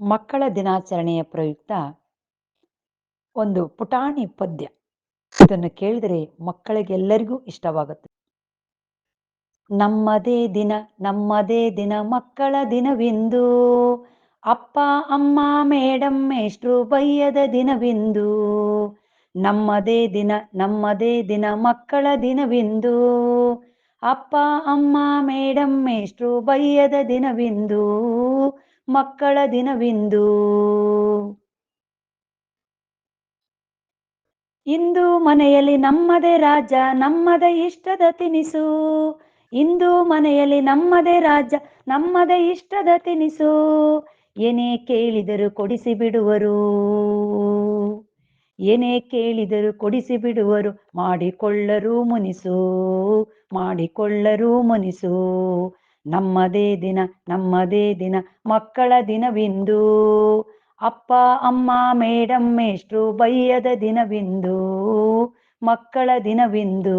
ಮಕ್ಕಳ ದಿನಾಚರಣೆಯ ಪ್ರಯುಕ್ತ ಒಂದು ಪುಟಾಣಿ ಪದ್ಯ. ಇದನ್ನು ಕೇಳಿದರೆ ಮಕ್ಕಳಿಗೆಲ್ಲರಿಗೂ ಇಷ್ಟವಾಗುತ್ತೆ. ನಮ್ಮದೇ ದಿನ ನಮ್ಮದೇ ದಿನ, ಮಕ್ಕಳ ದಿನವಿಂದು. ಅಪ್ಪ, ಅಮ್ಮ ಮೇಡಮ್ ಮೇಷ್ಟ್ರು ಬಯ್ಯದ ದಿನವಿಂದು. ನಮ್ಮದೇ ದಿನ ನಮ್ಮದೇ ದಿನ, ಮಕ್ಕಳ ದಿನವಿಂದು. ಅಪ್ಪ, ಅಮ್ಮ ಮೇಡಮ್ ಮೇಷ್ಟ್ರು ಬಯ್ಯದ ದಿನವಿಂದು. ಮಕ್ಕಳ ದಿನವಿಂದು. ಇಂದು ಮನೆಯಲ್ಲಿ ನಮ್ಮದೇ ರಾಜ, ನಮ್ಮದೇ ಇಷ್ಟದ ತಿನಿಸು. ಇಂದು ಮನೆಯಲ್ಲಿ ನಮ್ಮದೇ ರಾಜ, ನಮ್ಮದೇ ಇಷ್ಟದ ತಿನಿಸು. ಏನೇ ಕೇಳಿದರು ಕೊಡಿಸಿ ಬಿಡುವರು. ಏನೇ ಕೇಳಿದರು ಕೊಡಿಸಿ ಬಿಡುವರು. ಮಾಡಿಕೊಳ್ಳರು ಮುನಿಸು ಮಾಡಿಕೊಳ್ಳರು ಮುನಿಸು. ನಮ್ಮದೇ ದಿನ ನಮ್ಮದೇ ದಿನ, ಮಕ್ಕಳ ದಿನವಿಂದು. ಅಪ್ಪ, ಅಮ್ಮ ಮೇಡಮ್ ಮೇಷ್ಟ್ರು ಬಯ್ಯದ ದಿನವಿಂದು. ಮಕ್ಕಳ ದಿನವಿಂದು.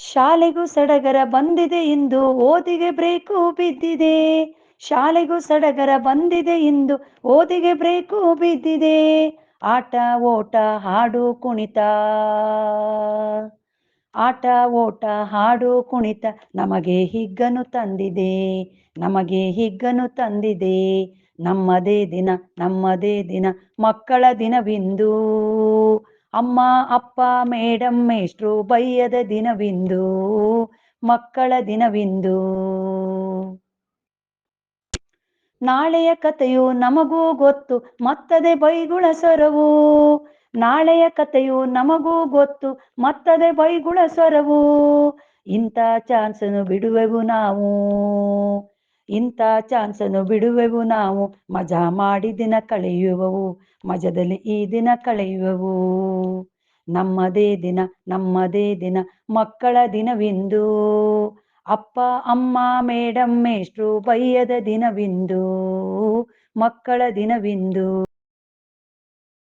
ಶಾಲೆಗೂ ಸಡಗರ ಬಂದಿದೆ ಇಂದು, ಓದಿಗೆ ಬ್ರೇಕು ಬಿದ್ದಿದೆ. ಶಾಲೆಗೂ ಸಡಗರ ಬಂದಿದೆ ಇಂದು, ಓದಿಗೆ ಬ್ರೇಕು ಬಿದ್ದಿದೆ. ಆಟ, ಓಟ, ಹಾಡು, ಕುಣಿತ. ಆಟ, ಓಟ, ಹಾಡು, ಕುಣಿತ ನಮಗೆ ಹಿಗ್ಗನು ತಂದಿದೆ. ನಮಗೆ ಹಿಗ್ಗನು ತಂದಿದೆ. ನಮ್ಮದೇ ದಿನ ನಮ್ಮದೇ ದಿನ, ಮಕ್ಕಳ ದಿನವಿಂದು. ಅಮ್ಮ, ಅಪ್ಪ ಮೇಡಮ್ ಮೇಷ್ಟ್ರು ಬಯ್ಯದ ದಿನವಿಂದು. ಮಕ್ಕಳ ದಿನವಿಂದು. ನಾಳೆಯ ಕಥೆಯು ನಮಗೂ ಗೊತ್ತು, ಮತ್ತದೆ ಬೈಗುಳ ಸ್ವರವು. ನಾಳೆಯ ಕಥೆಯು ನಮಗೂ ಗೊತ್ತು, ಮತ್ತದೆ ಬೈಗುಳ ಸ್ವರವು. ಇಂಥ ಚಾನ್ಸನ್ನು ಬಿಡುವೆವು ನಾವು. ಇಂಥ ಚಾನ್ಸನ್ನು ಬಿಡುವೆವು ನಾವು. ಮಜಾ ಮಾಡಿ ದಿನ ಕಳೆಯುವವು, ಮಜದಲ್ಲಿ ಈ ದಿನ ಕಳೆಯುವವು. ನಮ್ಮದೇ ದಿನ ನಮ್ಮದೇ ದಿನ, ಮಕ್ಕಳ ದಿನವಿಂದು. ಅಪ್ಪ ಅಮ್ಮ ಮೇಡಂ ಮೇಷ್ಟ್ರು ಬಯ್ಯದ ದಿನವಿಂದು ಮಕ್ಕಳ ದಿನವಿಂದು.